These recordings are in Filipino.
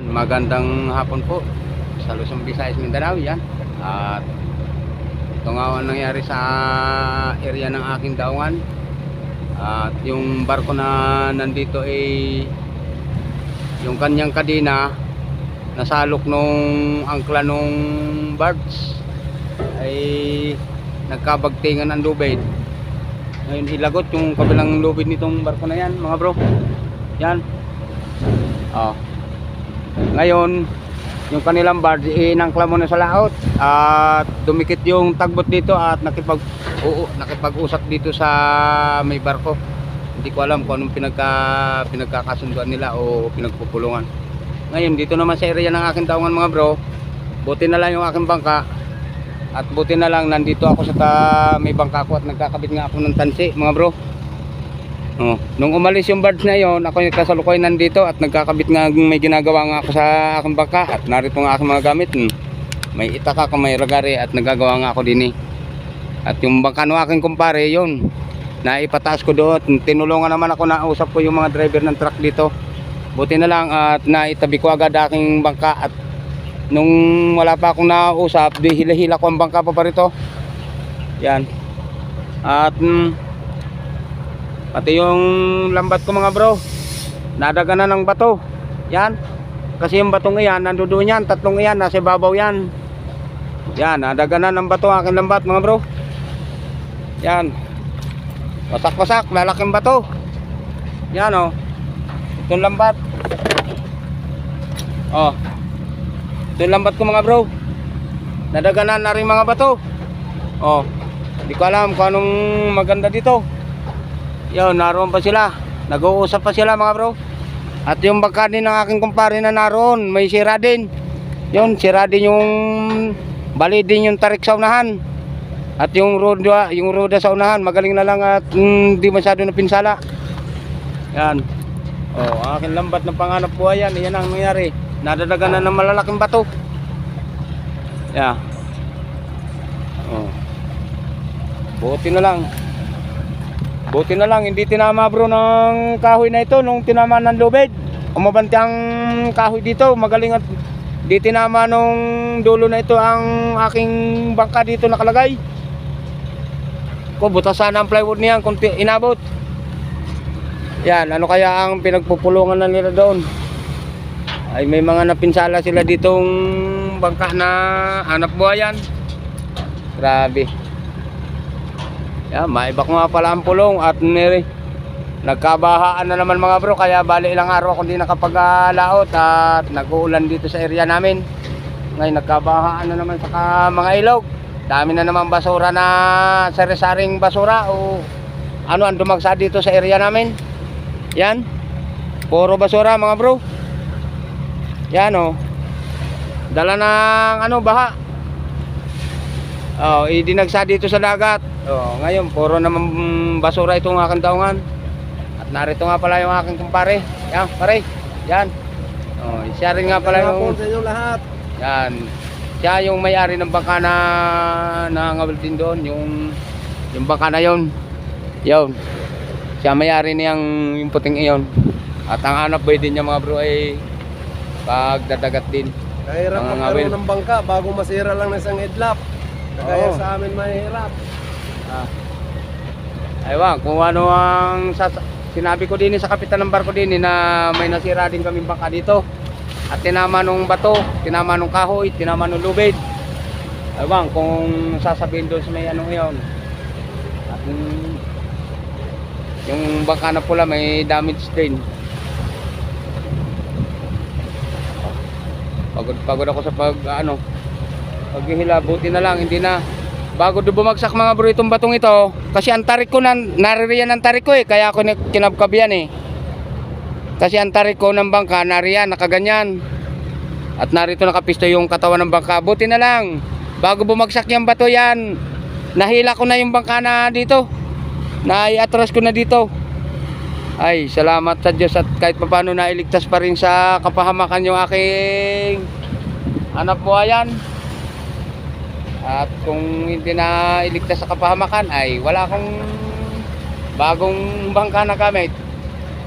Magandang hapon po sa Luzon, Visayas, Mindanao yan. At ito nga ang nangyari sa area ng aking daungan. At yung barko na nandito ay yung kanyang kadina nasalok nung angkla nung barge ay nagkabagtingan ang lubid. Ngayon hilagot yung kabilang lubid nitong barko na yan mga bro. Yan. Oh. Ngayon, yung kanilang barge inangkla muna sa laot at dumikit yung tagbot dito at nakipag oo, nakipag-usap dito sa may barko. Hindi ko alam kung anong pinagka pinagkakasunduan nila o pinagpupulungan. Ngayon, dito naman sa area ng aking taongan mga bro, buti na lang yung aking bangka at buti na lang nandito ako sa ta- may bangka ko at nagkakabit nga ako ng tansi mga bro. Oh, nung umalis yung birds na yon, ako yung kasalukuy nandito at nagkakabit nga may ginagawa nga ako sa aking bangka at narito nga aking mga gamit. Hmm. May itaka ko, may ragari at nagagawa nga ako din eh. At yung bangka ng aking kumpare, yon naipataas ko doon. Tinulungan naman ako na usap ko yung mga driver ng truck dito. Buti na lang at naitabi ko agad aking bangka at nung wala pa akong nausap, di hila-hila ko ang bangka pa pa rito. Yan. At mm, Pati yung lambat ko mga bro. Nadaga na ng bato. Yan. Kasi yung batong iyan nandoon yan Tatlong iyan nasa babaw yan. Yan nadaga na ng bato aking lambat mga bro. Yan. Wasak wasak lalaking bato. Yan oh. Itong lambat. Oh. Itong lambat ko mga bro. Nadaganan na rin mga bato. Oh. Hindi ko alam kung anong maganda dito yun, naroon pa sila. Nag-uusap pa sila mga bro. At yung bangka din ng aking kumpare na naroon, may sira din. Yun, sira din yung bali din yung tarik sa unahan. At yung roda, yung roda sa unahan, magaling na lang at hindi masyado na pinsala. Yan. Oh, aking lambat ng panganap buhay yan. Yan ang nangyari. Nadadagan na ng malalaking bato. Yeah. Oh. Buti na lang. Buti na lang, hindi tinama bro ng kahoy na ito nung tinama ng lubid. Umabanti ang kahoy dito, magaling at di tinama nung dulo na ito ang aking bangka dito nakalagay. Ko butas sana ang plywood niyan kung inabot. Yan, ano kaya ang pinagpupulungan na nila doon? Ay may mga napinsala sila ditong bangka na anak buhayan. Grabe. Yan, maiba ko nga pala ang pulong at niri, nagkabahaan na naman mga bro kaya bali ilang araw akong di nakapag-laot at nag-uulan dito sa area namin. Ngayon nagkabahaan na naman sa mga ilog. Dami na naman basura na sari-saring basura o ano ang dumagsa dito sa area namin. Yan. Puro basura mga bro. Yan oh. Dala ng ano baha. Oh, idinagsa dito sa dagat. Oh, ngayon puro naman basura itong aking daungan. At narito nga pala yung aking kumpare. Yan, pare. Yan. Oh, siya rin nga pala yung sa inyo lahat. yan. Siya yung may-ari ng bangka na nangawil din doon, yung yung bangka na yon. Yon. Siya may-ari niyang yung puting iyon. At ang hanap buhay din niya mga bro ay pagdadagat din. Kahirap magkaroon ng bangka bago masira lang ng isang headlamp. Kagaya Oo. sa amin mahirap. Ah. Aywan, kung ano ang sinabi ko din sa kapitan ng barko din na may nasira din kaming bangka dito. At tinama nung bato, tinama nung kahoy, tinama nung lubid. Aywan, kung sasabihin doon sa may anong yun. At yung, yung bangka na pula may damage din. Pagod pagod ako sa pag ano, paghihila buti na lang hindi na bago do bumagsak mga bro itong batong ito kasi ang tarik ko nan naririyan ang tarik ko eh kaya ako ni- kinabkabyan eh. Kasi ang tarik ko ng bangka nariyan nakaganyan. At narito nakapisto yung katawan ng bangka. Buti na lang bago bumagsak yung bato yan nahila ko na yung bangka na dito. Naiatras ko na dito. Ay salamat sa Diyos at kahit papano nailigtas pa rin sa kapahamakan yung aking anak buhayan at kung hindi na iligtas sa kapahamakan ay wala akong bagong bangka na gamit.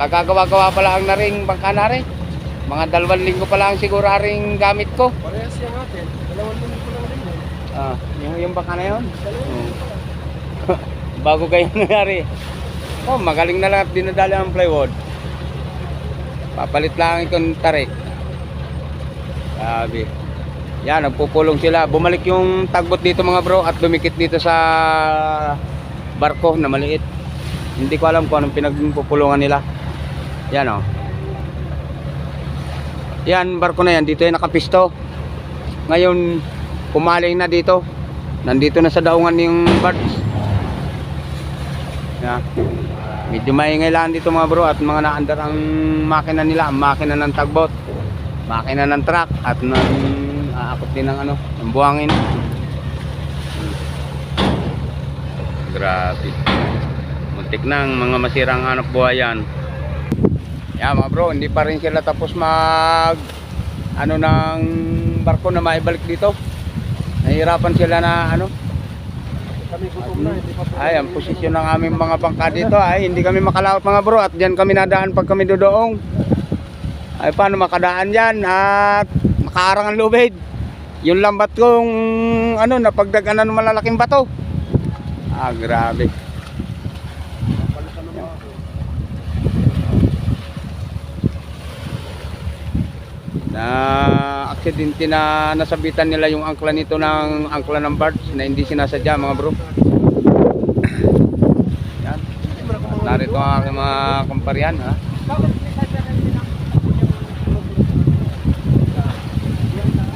Kagagawa-gawa pala ang naring bangka na rin. Mga dalawang linggo pa lang siguro aring gamit ko. Parehas yung atin. Dalawang linggo ko lang rin yun. Ah, yung, yung baka na yun. Pa lang. Bago kayo nangyari. Oh, magaling na lang at dinadali ang plywood. Papalit lang itong tarik. Sabi. Yan, nagpupulong sila. Bumalik yung tagbot dito mga bro at dumikit dito sa barko na maliit. Hindi ko alam kung anong pinagpupulungan nila. Yan oh. Yan, barko na yan. Dito yung nakapisto. Ngayon, pumaling na dito. Nandito na sa daungan yung birds. Yeah. Medyo maingay lang dito mga bro at mga naandar ang makina nila, ang makina ng tagbot, makina ng truck at ng aakot din ng ano, ng buhangin. Grabe. Muntik nang mga masirang hanap buhay yan. Yeah, mga bro, hindi pa rin sila tapos mag ano ng barko na maibalik dito. Nahihirapan sila na ano, ay, ang posisyon ng aming mga bangka dito ay hindi kami makalawat mga bro at diyan kami nadaan pag kami dodoong. Ay paano makadaan diyan at makaarang ang lubid. Yung lambat kong ano napagdaganan ng malalaking bato. Ah, grabe. Na aksidente na nasabitan nila yung angkla nito ng angkla ng birds na hindi sinasadya mga bro. Yan. Narito ang aking mga kumparian ha.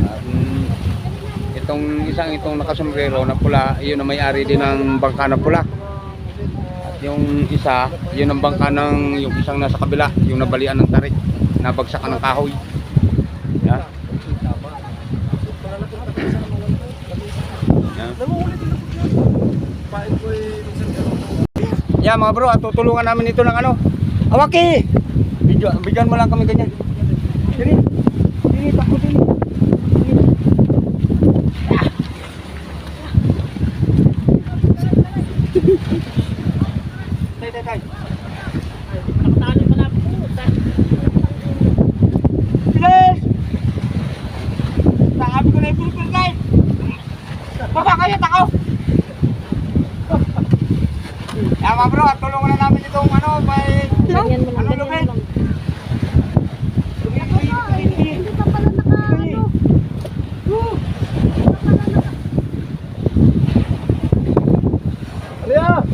At, mm, itong isang itong nakasombrero na pula, yun ang may-ari din ng bangka na pula. At yung isa, yun ang bangka ng yung isang nasa kabila, yung nabalian ng tarik, nabagsakan ng kahoy. Yan. Yan. Yan mga bro, at tutulungan namin ito ng ano. Awaki! Video, bigyan mo lang kami ganyan. Dili. Tay, tay, tay. Bilis! Sabi ko na yung kayo, tako! Yan mga bro, at tulungan na namin itong ano, may... Ganyan mo Ano, ganyan mo Lupet? lang. Hindi ka pala naka ano. Alea!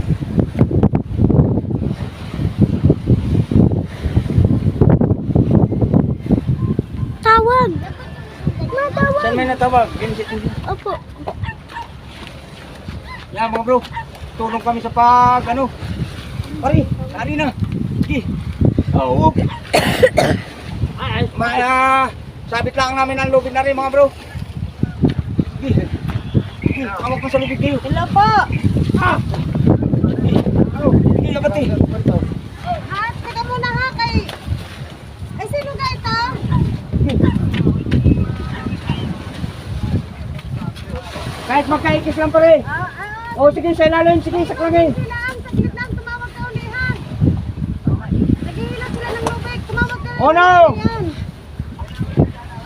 Tawag. Vincent. Opo. Yan mga bro, tulong kami sa pag ano. Pari, sali na. Sige. Oo. Ay, may ah, sabit lang namin ang lubid na rin mga bro. Sige. Sige, hawak mo sa lubid kayo. Hello po! Ah! Sige, labati. Ha? Teka muna ha kay... Ay, sino ka ito? Kahit magkaikis lang pare. Ah, ah. O sige, sa ilalim, sige, saklangin. Sila ang saglit lang. Tumawag ka ulihan. Naghihila sila ng lubig. Tumawag ka Oh, no!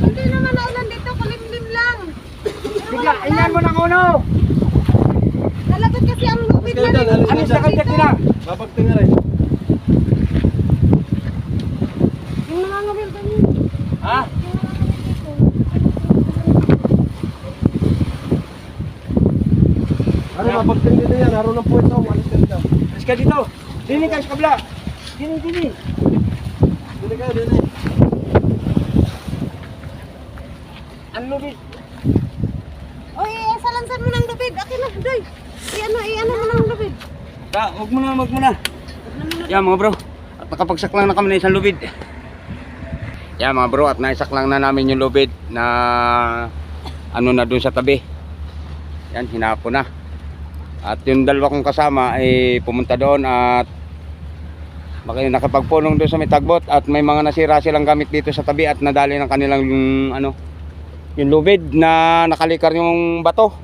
Hindi naman naulan dito. Kulimlim lang. Bigla, inyan mo ng uno. Nalagot kasi ang lubig na kayo dyan, alis Alis na na. Babagting na rin. Yung nangangawil kami. Ha? Babagting dito yan. Haro ng puwet ako. Alis ka dito. Alis ka dito. Dini ka sa kabila. Dini, dini. Dili kayo, dili. Ang lubid. Oy, salansan mo ng lubid. Akin na, doy. I-ano, i-ano mo ng lubid. Ta, huwag mo na, huwag mo na. Yan mga bro, at nakapagsaklang na kami na isang lubid. Yan mga bro, at naisaklang na namin yung lubid na ano na dun sa tabi. Yan, hinapo na. At yung dalawa kong kasama ay pumunta doon at baka nakapagpulong doon sa may tagbot at may mga nasira silang gamit dito sa tabi at nadali ng kanilang yung ano yung lubid na nakalikar yung bato.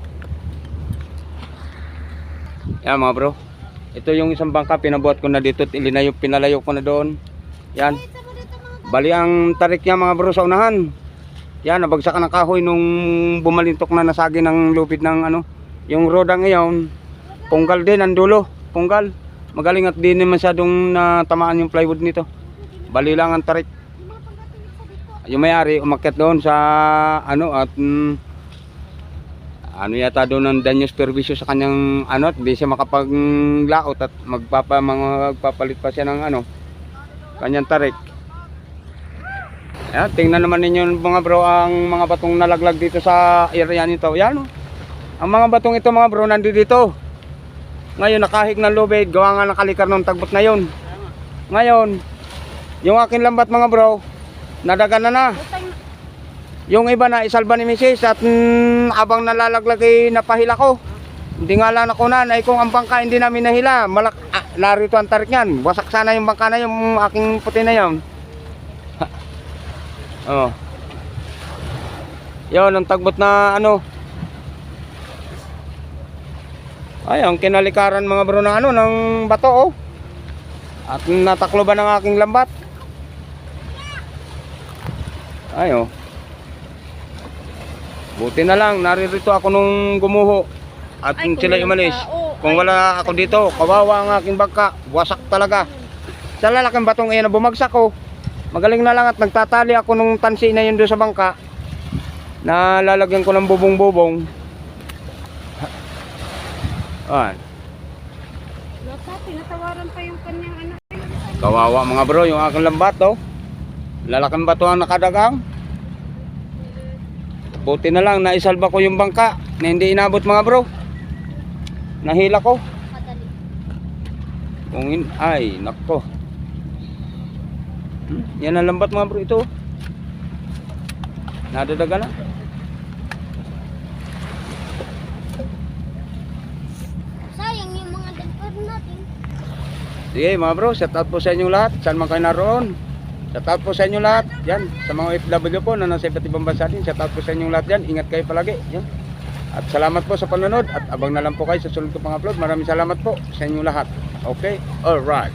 Yan mga bro. Ito yung isang bangka, pinabuhat ko na dito at ilinayo, pinalayo ko na doon. Yan. Bali ang tarik niya mga bro sa unahan. Yan, nabagsakan ng kahoy nung bumalintok na nasagi ng lupit ng ano. Yung roda ngayon, punggal din ang dulo. Punggal. Magaling at di naman masyadong natamaan yung plywood nito. Bali lang ang tarik. Yung may-ari umakyat doon sa ano at mm, ano yata doon ng danyos perwisyo sa kanyang ano at di siya makapaglaot at magpapa magpapalit pa siya ng ano kanyang tarik. Ayan, tingnan naman ninyo mga bro ang mga batong nalaglag dito sa area nito. Yan oh. Ang mga batong ito mga bro nandito dito. Ngayon nakahig ng lubid, gawa nga ng kalikar ng tagbot na yun. Ngayon, yung akin lambat mga bro, nadagan na na. Yung iba na isalba ni Mrs. at mm, abang nalalaglag ay napahila ko. Hindi nga lang nakunan ay kung ang bangka hindi namin nahila, malak ah, narito ang tarik niyan. Wasak sana yung bangka na yung aking puti na yun. oh. Yun, ang tagbot na ano. Ay, ang kinalikaran mga bro ng ano, ng bato oh. At natakloban ng aking lambat. Ay oh. Buti na lang, naririto ako nung gumuho. At Ay, kung sila umalis. tao. Kung Ay. wala ako dito, kawawa ang aking bangka. Wasak talaga. Sa lalaking batong iyan na bumagsak ko. Magaling na lang at nagtatali ako nung tansi na yun doon sa bangka. Na lalagyan ko ng bubong-bubong. Ayan. Nasa, tinatawaran pa yung kanyang anak. Kawawa mga bro, yung aking lambat oh. Lalaking bato ang nakadagang. Buti na lang, naisalba ko yung bangka na hindi inabot mga bro. Nahila ko. Kung in, ay, nako. Hmm, yan ang lambat mga bro ito. Nadadaga na. Sayang yung mga dagpad natin. Sige mga bro, shout out po sa inyong lahat. Saan man kayo naroon. Shout out po sa inyong lahat. Yan, sa mga OFW po na nasa iba't ibang bansa din. Shout out po sa inyong lahat yan. Ingat kayo palagi. Yan. At salamat po sa panonood at abang na lang po kayo sa sunod ko pang upload. Maraming salamat po sa inyong lahat. Okay? Alright.